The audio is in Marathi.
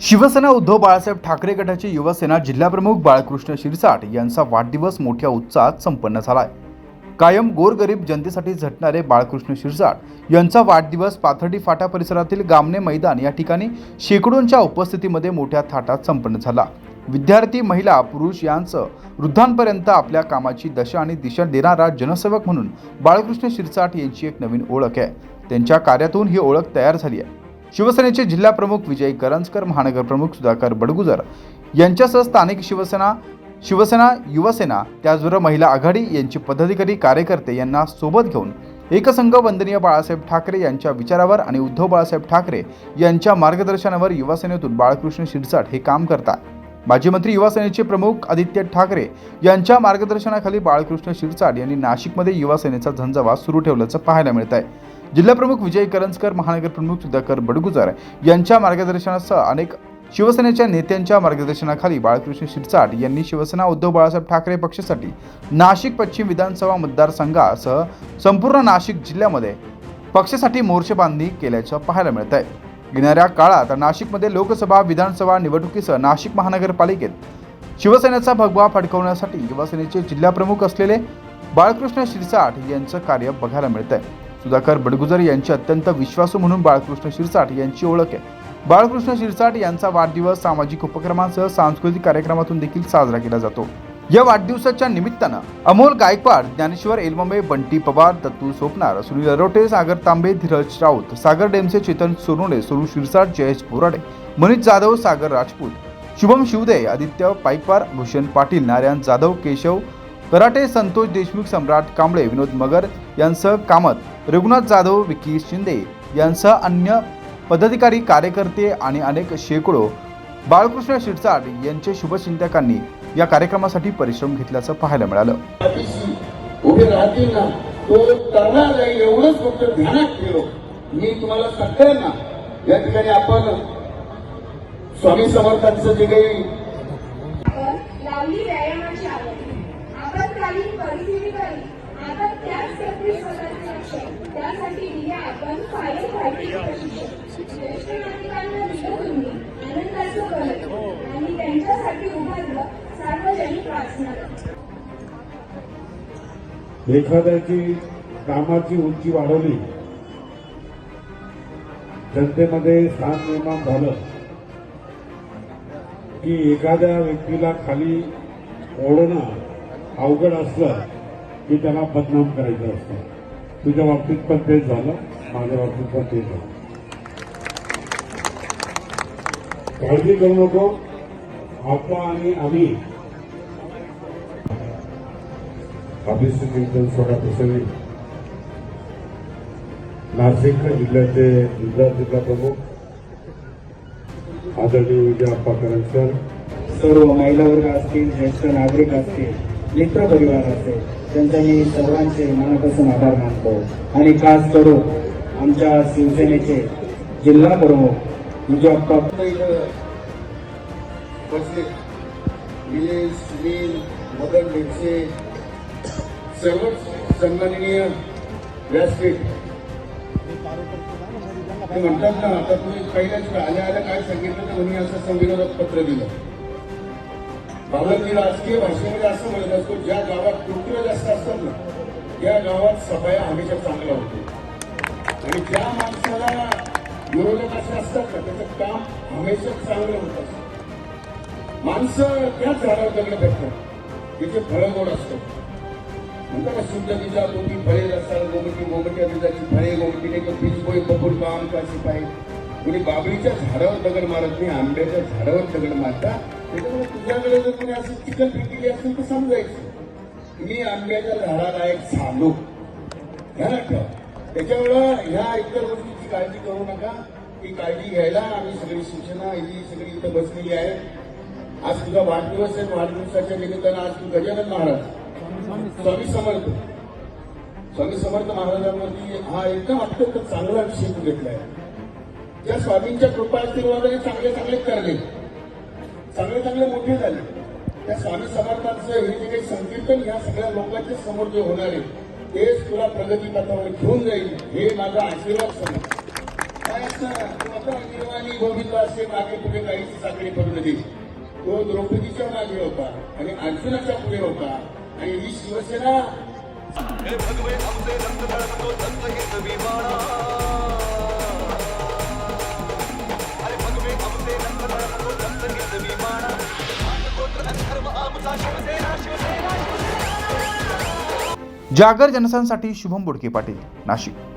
शिवसेना उद्धव बाळासाहेब ठाकरे गटाचे युवासेना जिल्हाप्रमुख बाळकृष्ण शिरसाट यांचा वाढदिवस मोठ्या उत्साहात संपन्न झाला आहे कायम गोरगरीब जनतेसाठी झटणारे बाळकृष्ण शिरसाट यांचा वाढदिवस पाथर्डी फाटा परिसरातील गामने मैदान या ठिकाणी शेकडोंच्या उपस्थितीमध्ये मोठ्या थाटात संपन्न झाला. विद्यार्थी महिला पुरुष यांचं वृद्धांपर्यंत आपल्या कामाची दशा आणि दिशा देणारा जनसेवक म्हणून बाळकृष्ण शिरसाट यांची एक नवीन ओळख आहे. त्यांच्या कार्यातून ही ओळख तयार झाली आहे. शिवसेनेचे जिल्हाप्रमुख विजय करंजकर महानगरप्रमुख सुधाकर बडगुजर यांच्यासह स्थानिक शिवसेना शिवसेना युवसेना त्याचबरोबर महिला आघाडी यांची पदाधिकारी कार्यकर्ते यांना सोबत घेऊन एकसंघ वंदनीय बाळासाहेब ठाकरे यांच्या विचारावर आणि उद्धव बाळासाहेब ठाकरे यांच्या मार्गदर्शनावर युवासेनेतून बाळकृष्ण शिरसाट हे काम करतात. माजी मंत्री युवासेनेचे प्रमुख आदित्य ठाकरे यांच्या मार्गदर्शनाखाली बाळकृष्ण शिरसाट यांनी नाशिकमध्ये युवासेनेचा झंझावात सुरू ठेवल्याचं पाहायला मिळत आहे जिल्हाप्रमुख विजय करंजकर महानगर प्रमुख सुधाकर बडगुजार यांच्या मार्गदर्शनासह अनेक शिवसेनेच्या नेत्यांच्या मार्गदर्शनाखाली बाळकृष्ण शिरसाट यांनी शिवसेना उद्धव बाळासाहेब ठाकरे पक्षासाठी नाशिक पश्चिम विधानसभा मतदारसंघासह संपूर्ण नाशिक जिल्ह्यामध्ये पक्षासाठी मोर्चे बांधणी केल्याचं पाहायला मिळत आहे. येणाऱ्या काळात नाशिकमध्ये लोकसभा विधानसभा निवडणुकीसह नाशिक महानगरपालिकेत शिवसेनेचा भगवा फडकवण्यासाठी युवासेनेचे जिल्हाप्रमुख असलेले बाळकृष्ण शिरसाट यांचं कार्य बघायला मिळत आहे सुधाकर बडगुजर यांची अत्यंत विश्वासू म्हणून बाळकृष्ण शिरसाट यांची ओळख आहे. बाळकृष्ण शिरसाट यांचा वाढदिवस सामाजिक उपक्रमांसह सांस्कृतिक कार्यक्रमातून देखील साजरा केला जातो. या वाढदिवसाच्या निमित्तानं अमोल गायकवाड ज्ञानेश्वर एलमंबे बंटी पवार दत्तू सोपनार सुनील अरोटे सागर तांबे धीरज राऊत सागर डेमसे चेतन सोनोडे सोनू शिरसाट जयेश बोराडे मनीष जाधव सागर राजपूत शुभम शिवदे आदित्य पाईकवार भूषण पाटील नारायण जाधव केशव कराटे संतोष देशमुख सम्राट कांबळे विनोद मगर यांसह कामत रघुनाथ जाधव विकी शिंदे यांसह अन्य पदाधिकारी कार्यकर्ते आणि अनेक शेकडो बाळकृष्ण शिरसाट यांचे शुभचिंतकांनी या कार्यक्रमासाठी परिश्रम घेतल्याचं पाहायला मिळालं. उभे राहतील ना तो करणार आहे एवढंच फक्त ध्यानात ठेव. मी तुम्हाला सगळ्यांना या ठिकाणी आपण स्वामी समर्थांचं जे काही आपण त्याच स्वतःचे लक्ष त्यासाठी दिले आपण फायर फायटिंग प्रशिक्षण ज्येष्ठ नागरिकांना दिलं तुम्ही आनंदाचं आणि त्यांच्यासाठी उभारलं सार्वजनिक वाचनालय. एखाद्याची कामाची उंची वाढवली जनतेमध्ये स्थान निर्माण झालं की एखाद्या व्यक्तीला खाली ओढणं अवघड असलं की त्याला बदनाम करायचं असतं. तुझ्या बाबतीत पण तेच झालं माझ्या बाबतीत पण तेच झालं. काळजी करू नको. आपा आणि आम्ही. अभिषेक चिंतन सोडा प्रसंगी नाशिक जिल्ह्याचे जिल्हा जिल्हा प्रमुख आदरणीय विजय अप्पा सर सर्व महिला वर्ग असतील ज्येष्ठ नागरिक असतील मित्र परिवार असेल त्यांचा मी सर्वांचे मनापासून आभार मानतो. आणि खास करून आमच्या शिवसेनेचे जिल्हा प्रमुख म्हणजे विजयप्पा इथं बसले. निलेश सुनील मदन बेगसे सर्वच सन्माननीय व्यासपीठ. म्हणतात ना आता तुम्ही पहिल्याच आल्या आल्या काय सांगितलं तर म्हणे असं संविधानात पत्र दिलं. बाबांनी राजकीय भाषेमध्ये असं म्हणत असतो ज्या गावात कुत्र जास्त असतात ना त्या गावात सफाया हमेशा चांगल्या होते आणि ज्या माणसाला विरोधक असे असतात ना त्याचं काम हमेशा चांगलं होत असतं. माणसं त्याच झाडावर दगड भेटतात त्याचे फळं गोड असतं. म्हणतात ना सुंदरीचा गोटी फळे असतात गोमटी गोमटी दुधाची फळे गोमटीने तो पिचबोई बपूर काम का शिपाई कोणी बाबळीच्या झाडावर दगड मारत नाही आंब्याच्या झाडावर दगड मारतात त्याच्यामुळे तुझ्याकडे जर कोणी असं चिकन फेकली असेल तर समजायचं मी आंब्याच्या झाडाला एक झालो. ह्या ठेवा. त्याच्यामुळं ह्या इतर गोष्टीची काळजी करू नका. ती काळजी घ्यायला आम्ही सगळी सूचना ही सगळी इथं बसलेली आहे आज तुझा वाढदिवस आहे. वाढदिवसाच्या निमित्तानं आज तू गजानन महाराज. स्वामी समर्थ. स्वामी समर्थ महाराजांवरती हा एकदम अत्यंत चांगला विषय तू घेतलाय. त्या स्वामींच्या कृपा आशीर्वादाने चांगले चांगले करले. चांगले चांगले मोठे झाले. त्या स्वामी समर्थांचं हे जे काही संकीर्तन ह्या सगळ्या लोकांच्या समोर जे होणार आहे तेच तुला प्रगती पथावर घेऊन जाईल हे माझा आशीर्वाद समज काय निर्वाणी गोविंद असे मागे पुढे काहीची साखळी पडू दिली तो द्रौपदीच्या मागे होता आणि अर्जुनाच्या पुढे होता. आणि ही शिवसेना जागर जनसांसाठी शुभम बोडके पाटील नाशिक.